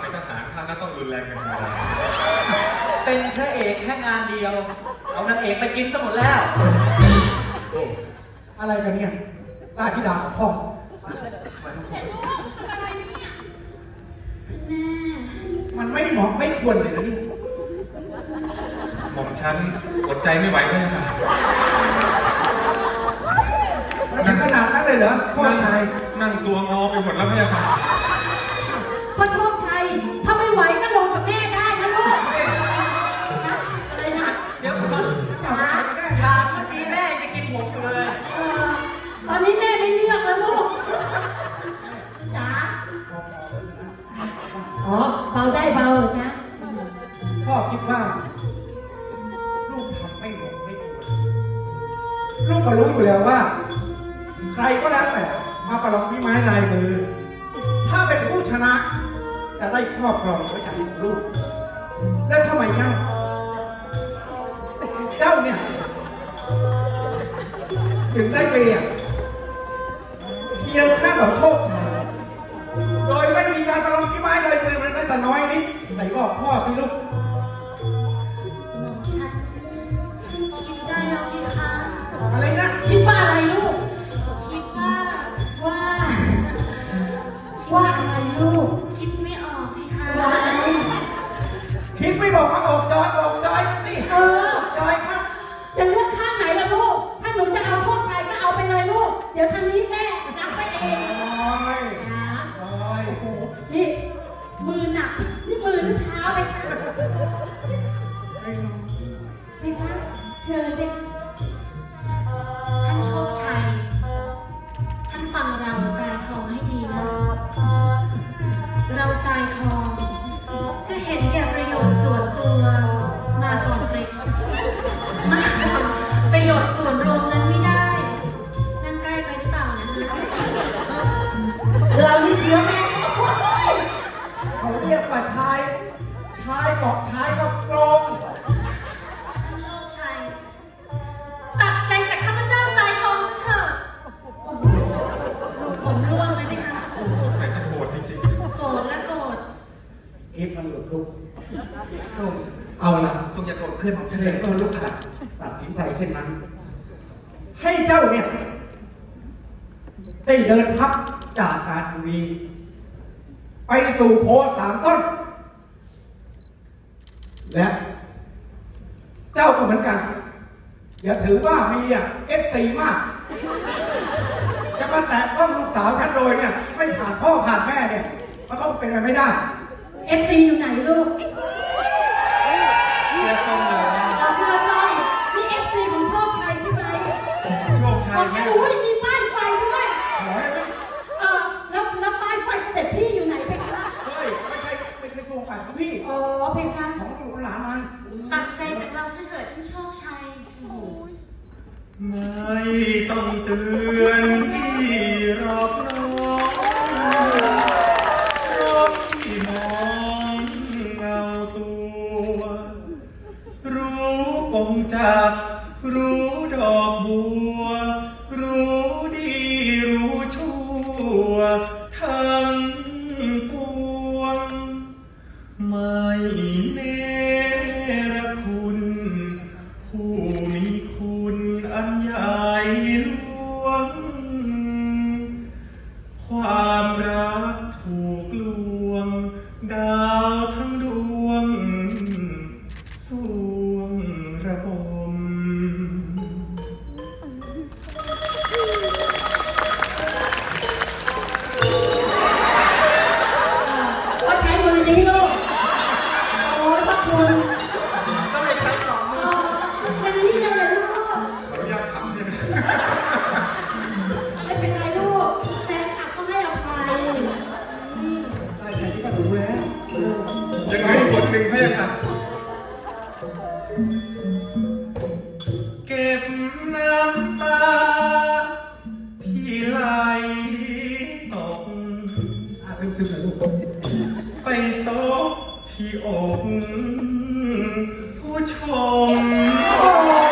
เป็นทหารข้าก็ต้องรุนแรงเป็นธรรมดาเป็นพระเอกแค่งานเดียว เอานางเอกไปกินซะหมดแล้ว อะไรกันเนี่ยราชธิดาของพ่อแม่มันไม่เหมาะไม่ควรเลยนะเนี่ยหม่อมฉันอดใจไม่ไหวพระยาค่ะมันถึงขนาดนั้นเลยเหรอพ่อชายนั่งตัวงอไปหมดแล้วพระยาค่ะ ผมอยู่เลยเออตอนนี้แม่ไม่เลือกแล้วลูกจ๋าอ๋อเบาได้เบาเหรอจ๊ะพ่อคิดว่า ลูกทำไม่เหมาะไม่ควรลูกก็รู้อยู่แล้วว่า ใครก็แล้วแต่มาประลองฝีไม้ลายมือ ถ้าเป็นผู้ชนะ จะได้ครอบครองหัวใจของลูก และทำไมเจ้าเจ้าเนี่ย ถึงได้เปรียบเพียงข้าแบบโชคชัยโดยไม่มีการประลองฝีไม้ลายมือมันแม้แต่น้อยนิดไหนบอกพ่อสิลูกหม่อมฉันคิดได้แล้วเพคะอะไรนะ คิดว่าอะไรลูก คิดว่าว่า ว่าอะไรลูก คิดไม่ออกเพคะว่าอะไรคิดไม่บอกมาออกจอยบอกจอยมาสิเออจอยครับจะเลือกข้า ดี๋ยวทางนี้แม่นับไปเองจอยนะจอยนี่ มือหนัก นี่มือหรือเท้าไปคะให้น้องไปคะเชิญไปคะ ชายเกาะชายกับกรมท่านโชคชัย ตัดใจจากข้าพเจ้าทรายทองซะเถอะผมร่วงไหมไหมคะสงสัยจะโกรธจริงโกรธและโกรธเอฟมันหลุดลูกเอาละทรงอย่าโกรธเพื่อนของเฉฉันลเลยยเออลูกค่ะตัดสินใจเช่นนั้น ให้เจ้าเนี่ย ได้เดินทัพจากการบุรี ไปสู่โพธิ์สามต้น และเจ้าก็เหมือนกัน อย่าถือว่ามีอะเอฟซีมาก จะมาแตะต้องลูกสาวฉันโดยเนี่ย ไม่ผ่านพ่อผ่านแม่เนี่ย มันก็เป็นไปไม่ได้ เอฟซีอยู่ไหนลูกเสื้อส้มเลยนะ เราเพื่อนเรานี่เอฟซีของโชคชัยใช่ไหมๆโชคชับยอกให้แม่รู้ว่ามี ไม่ต้องเตือนพี่รอบน้องรอบที่มองเงาตัว รู้ปงจับรู้ดอกบัวาวทั้งดำตา ที่ไหลตก อะซึมๆหน่อยลูกไปซบที่อกผู้ชม